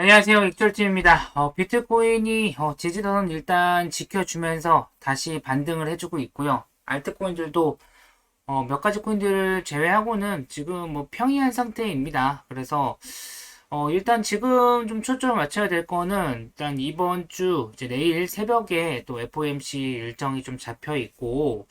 안녕하세요. 익절팀입니다. 어, 비트코인이 어, 지지선은 일단 지켜주면서 다시 반등을 해주고 있고요. 알트코인들도 어, 몇 가지 코인들을 제외하고는 지금 뭐 평이한 상태입니다. 그래서 어, 일단 지금 좀 초점을 맞춰야 될 거는 일단 이번 주 이제 내일 새벽에 또 FOMC 일정이 좀 잡혀 있고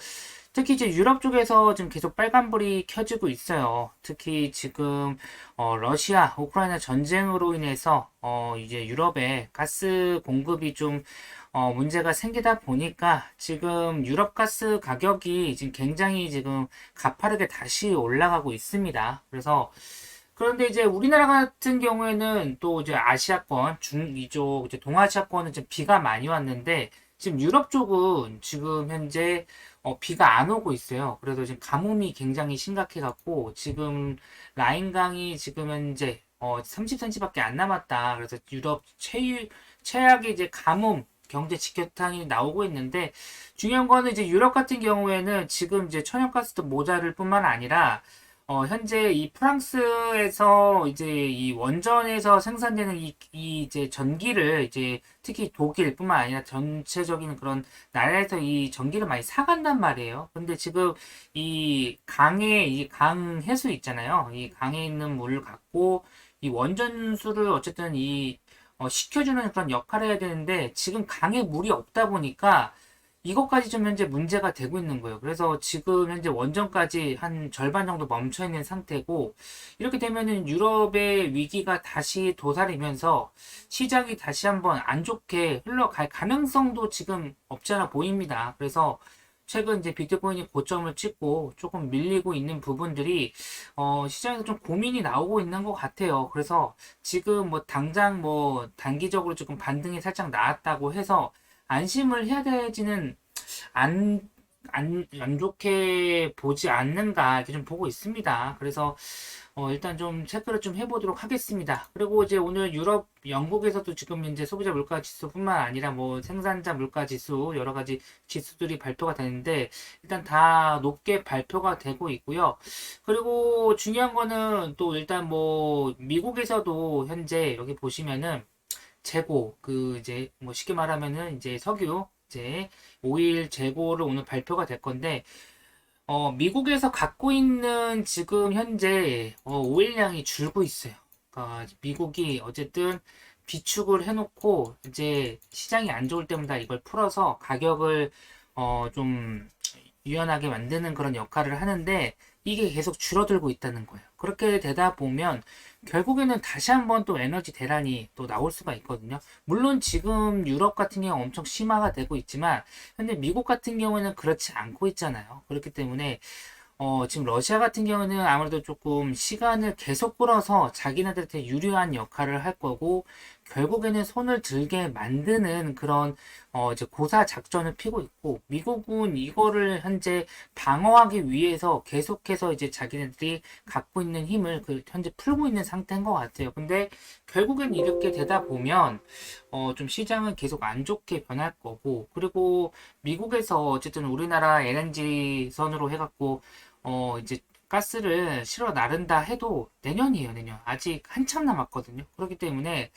특히 이제 유럽 쪽에서 지금 계속 빨간불이 켜지고 있어요. 특히 지금 어, 러시아, 우크라이나 전쟁으로 인해서 어, 이제 유럽에 가스 공급이 좀 어, 문제가 생기다 보니까 지금 유럽 가스 가격이 지금 굉장히 지금 가파르게 다시 올라가고 있습니다. 그래서 그런데 이제 우리나라 같은 경우에는 또 이제 아시아권, 중, 이쪽 이제 동아시아권은 지금 비가 많이 왔는데 지금 유럽 쪽은 지금 현재 어, 비가 안 오고 있어요. 그래서 지금 가뭄이 굉장히 심각해 갖고 지금 라인강이 지금 현재 어, 30cm밖에 안 남았다. 그래서 유럽 최, 최악의 이제 가뭄 경제 직격탄이 나오고 있는데 중요한 거는 이제 유럽 같은 경우에는 지금 이제 천연가스도 모자를 뿐만 아니라 어, 현재 이 프랑스에서 이제 이 원전에서 생산되는 이, 이 이제 전기를 이제 특히 독일뿐만 아니라 전체적인 그런 나라에서 이 전기를 많이 사간단 말이에요. 근데 지금 이 강에 이 강 해수 있잖아요. 이 강에 있는 물을 갖고 이 원전수를 어쨌든 이 어, 식혀주는 그런 역할을 해야 되는데 지금 강에 물이 없다 보니까 이것까지 좀 현재 문제가 되고 있는 거예요. 그래서 지금 현재 원전까지 한 절반 정도 멈춰 있는 상태고 이렇게 되면은 유럽의 위기가 다시 도사리면서 시장이 다시 한번 안 좋게 흘러갈 가능성도 지금 없지 않아 보입니다. 그래서 최근 이제 비트코인이 고점을 찍고 조금 밀리고 있는 부분들이 어, 시장에서 좀 고민이 나오고 있는 것 같아요. 그래서 지금 뭐 당장 뭐 단기적으로 조금 반등이 살짝 나왔다고 해서 안심을 해야 되지는 안, 안, 안 좋게 보지 않는가 이렇게 좀 보고 있습니다. 그래서 어, 일단 좀 체크를 좀 해보도록 하겠습니다. 그리고 이제 오늘 유럽, 영국에서도 지금 현재 소비자 물가 지수뿐만 아니라 뭐 생산자 물가 지수 여러 가지 지수들이 발표가 되는데 일단 다 높게 발표가 되고 있고요. 그리고 중요한 거는 또 일단 뭐 미국에서도 현재 여기 보시면은 재고 그 이제 뭐 쉽게 말하면은 이제 석유 이제 오일 재고를 오늘 발표가 될 건데 어 미국에서 갖고 있는 지금 현재 어 오일량이 줄고 있어요. 그러니까 미국이 어쨌든 비축을 해놓고 이제 시장이 안 좋을 때마다 이걸 풀어서 가격을 어 좀 유연하게 만드는 그런 역할을 하는데 이게 계속 줄어들고 있다는 거예요. 그렇게 되다 보면 결국에는 다시 한번 또 에너지 대란이 또 나올 수가 있거든요. 물론 지금 유럽 같은 경우 엄청 심화가 되고 있지만 현재 미국 같은 경우는 그렇지 않고 있잖아요. 그렇기 때문에 어, 지금 러시아 같은 경우는 아무래도 조금 시간을 계속 끌어서 자기네들한테 유리한 역할을 할 거고, 결국에는 손을 들게 만드는 그런, 어, 이제 고사 작전을 피고 있고, 미국은 이거를 현재 방어하기 위해서 계속해서 이제 자기네들이 갖고 있는 힘을 그 현재 풀고 있는 상태인 것 같아요. 근데 결국엔 이렇게 되다 보면, 어, 좀 시장은 계속 안 좋게 변할 거고, 그리고 미국에서 어쨌든 우리나라 LNG 선으로 해갖고, 어, 이제 가스를 실어 나른다 해도 내년이에요, 내년. 아직 한참 남았거든요. 그렇기 때문에,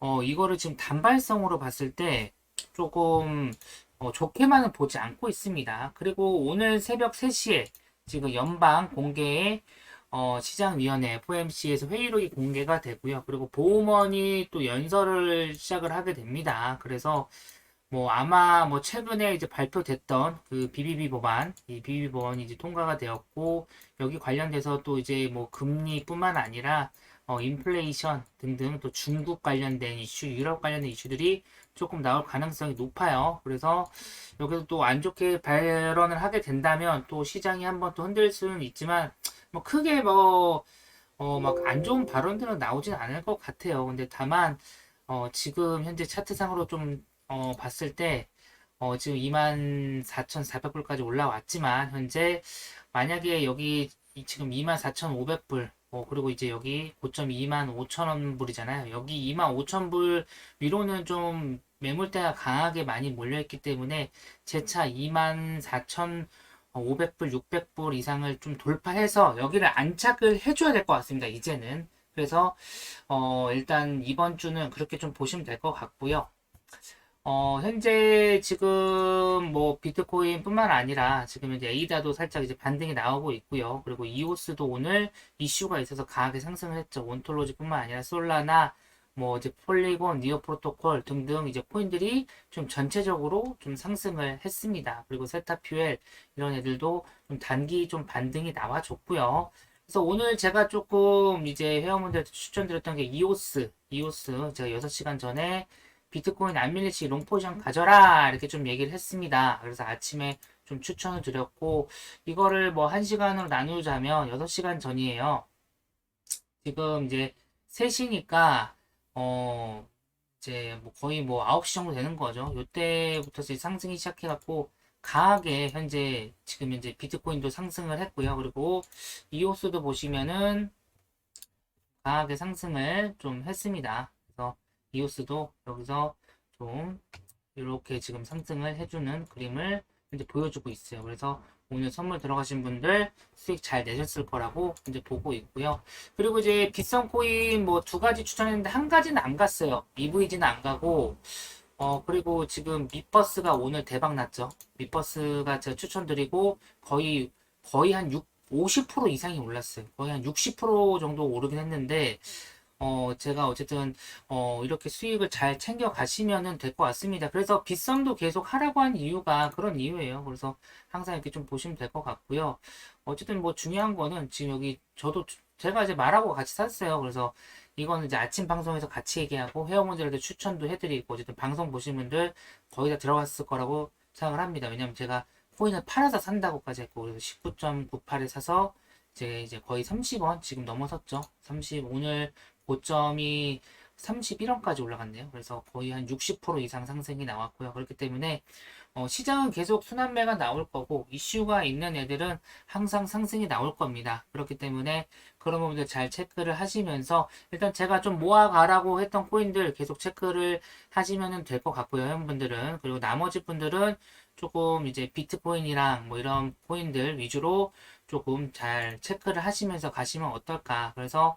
어, 이거를 지금 단발성으로 봤을 때 조금, 어, 좋게만은 보지 않고 있습니다. 그리고 오늘 새벽 3시에 지금 연방 공개의 어, 시장위원회 FOMC에서 회의록이 공개가 되고요. 그리고 보험원이 또 연설을 시작을 하게 됩니다. 그래서 뭐 아마 뭐 최근에 이제 발표됐던 그 BBB 법안, 이 BBB 법안이 이제 통과가 되었고 여기 관련돼서 또 이제 뭐 금리뿐만 아니라 어 인플레이션 등등 또 중국 관련된 이슈, 유럽 관련된 이슈들이 조금 나올 가능성이 높아요. 그래서 여기서 또 안 좋게 발언을 하게 된다면 또 시장이 한번 또 흔들 수는 있지만 뭐 크게 뭐 어 막 안 좋은 발언들은 나오진 않을 것 같아요. 근데 다만 어 지금 현재 차트상으로 좀 어, 봤을 때, 어, 지금 24,400불까지 올라왔지만, 현재, 만약에 여기 지금 24,500불, 어, 그리고 이제 여기 고점 25,000원 불이잖아요. 여기 25,000불 위로는 좀 매물대가 강하게 많이 몰려있기 때문에, 제 차 24,500불, 600불 이상을 좀 돌파해서 여기를 안착을 해줘야 될 것 같습니다. 이제는. 그래서 어, 일단 이번 주는 그렇게 좀 보시면 될 것 같고요. 어, 현재 지금 뭐 비트코인뿐만 아니라 지금 이제 에이다도 살짝 이제 반등이 나오고 있고요. 그리고 이오스도 오늘 이슈가 있어서 강하게 상승을 했죠. 온톨로지뿐만 아니라 솔라나 뭐 이제 폴리곤, 니어 프로토콜 등등 이제 코인들이 좀 전체적으로 좀 상승을 했습니다. 그리고 세타퓨엘 이런 애들도 좀 단기 좀 반등이 나와줬고요. 그래서 오늘 제가 조금 이제 회원분들한테 추천드렸던 게 이오스, 이오스 제가 6시간 전에 비트코인 안 밀리시 롱포지션 가져라 이렇게 좀 얘기를 했습니다. 그래서 아침에 좀 추천을 드렸고 이거를 뭐 1시간으로 나누자면 6시간 전이에요. 지금 이제 3시니까 어 이제 뭐 거의 뭐 9시 정도 되는 거죠. 요때부터 이제 상승이 시작해 갖고 강하게 현재 지금 이제 비트코인도 상승을 했고요. 그리고 이오스도 보시면은 강하게 상승을 좀 했습니다. 그래서 이오스도 여기서 좀 이렇게 지금 상승을 해주는 그림을 이제 보여주고 있어요. 그래서 오늘 선물 들어가신 분들 수익 잘 내셨을 거라고 이제 보고 있고요. 그리고 이제 비싼 코인 뭐 두 가지 추천했는데 한 가지는 안 갔어요. EVG는 안 가고 어 그리고 지금 밑버스가 오늘 대박 났죠. 밑버스가 제가 추천드리고 거의 거의 한 6, 50% 이상이 올랐어요. 거의 한 60% 정도 오르긴 했는데 어, 제가 어쨌든, 어, 이렇게 수익을 잘 챙겨 가시면은 될 것 같습니다. 그래서 빗썸도 계속 하라고 한 이유가 그런 이유예요. 그래서 항상 이렇게 좀 보시면 될 것 같고요. 어쨌든 뭐 중요한 거는 지금 여기 저도 주- 제가 이제 말하고 같이 샀어요. 그래서 이거는 이제 아침 방송에서 같이 얘기하고 회원분들한테 추천도 해드리고 어쨌든 방송 보신 분들 거의 다 들어갔을 거라고 생각을 합니다. 왜냐면 제가 코인을 팔아서 산다고까지 했고 그래서 19.98에 사서 이제 이제 거의 30원 지금 넘어섰죠. 30 오늘 고점이 31원까지 올라갔네요. 그래서 거의 한 60% 이상 상승이 나왔고요. 그렇기 때문에 어, 시장은 계속 순환매가 나올 거고 이슈가 있는 애들은 항상 상승이 나올 겁니다. 그렇기 때문에 그런 부분들 잘 체크를 하시면서 일단 제가 좀 모아가라고 했던 코인들 계속 체크를 하시면 될 것 같고요. 회원분들은 그리고 나머지 분들은 조금 이제 비트코인이랑 뭐 이런 코인들 위주로 조금 잘 체크를 하시면서 가시면 어떨까. 그래서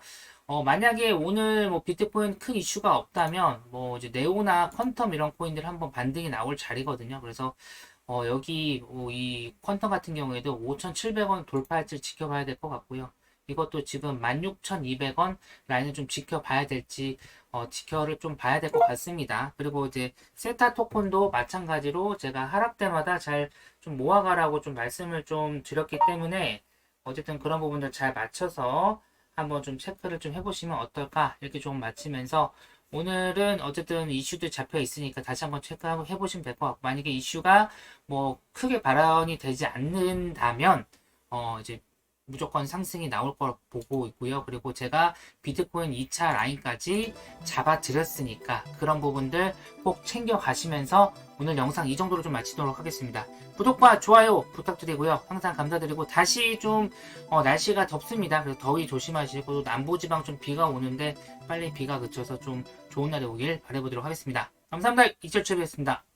어, 만약에 오늘 뭐 비트코인 큰 이슈가 없다면 뭐 이제 네오나 퀀텀 이런 코인들 한번 반등이 나올 자리거든요. 그래서 어, 여기 어, 이 퀀텀 같은 경우에도 5,700원 돌파할지 지켜봐야 될 것 같고요. 이것도 지금 16,200원 라인을 좀 지켜봐야 될지 어, 지켜를 좀 봐야 될 것 같습니다. 그리고 이제 세타 토큰도 마찬가지로 제가 하락 때마다 잘 좀 모아가라고 좀 말씀을 좀 드렸기 때문에 어쨌든 그런 부분들 잘 맞춰서 한번 좀 체크를 좀 해보시면 어떨까 이렇게 좀 마치면서 오늘은 어쨌든 이슈들 잡혀 있으니까 다시 한번 체크하고 해보시면 될 것 같고 만약에 이슈가 뭐 크게 발언이 되지 않는다면 어 이제 무조건 상승이 나올 걸 보고 있고요. 그리고 제가 비트코인 2차 라인까지 잡아드렸으니까 그런 부분들 꼭 챙겨 가시면서 오늘 영상 이 정도로 좀 마치도록 하겠습니다. 구독과 좋아요 부탁드리고요. 항상 감사드리고 다시 좀 어, 날씨가 덥습니다. 그래서 더위 조심하시고 또 남부지방 좀 비가 오는데 빨리 비가 그쳐서 좀 좋은 날이 오길 바라보도록 하겠습니다. 감사합니다. 이철철이었습니다.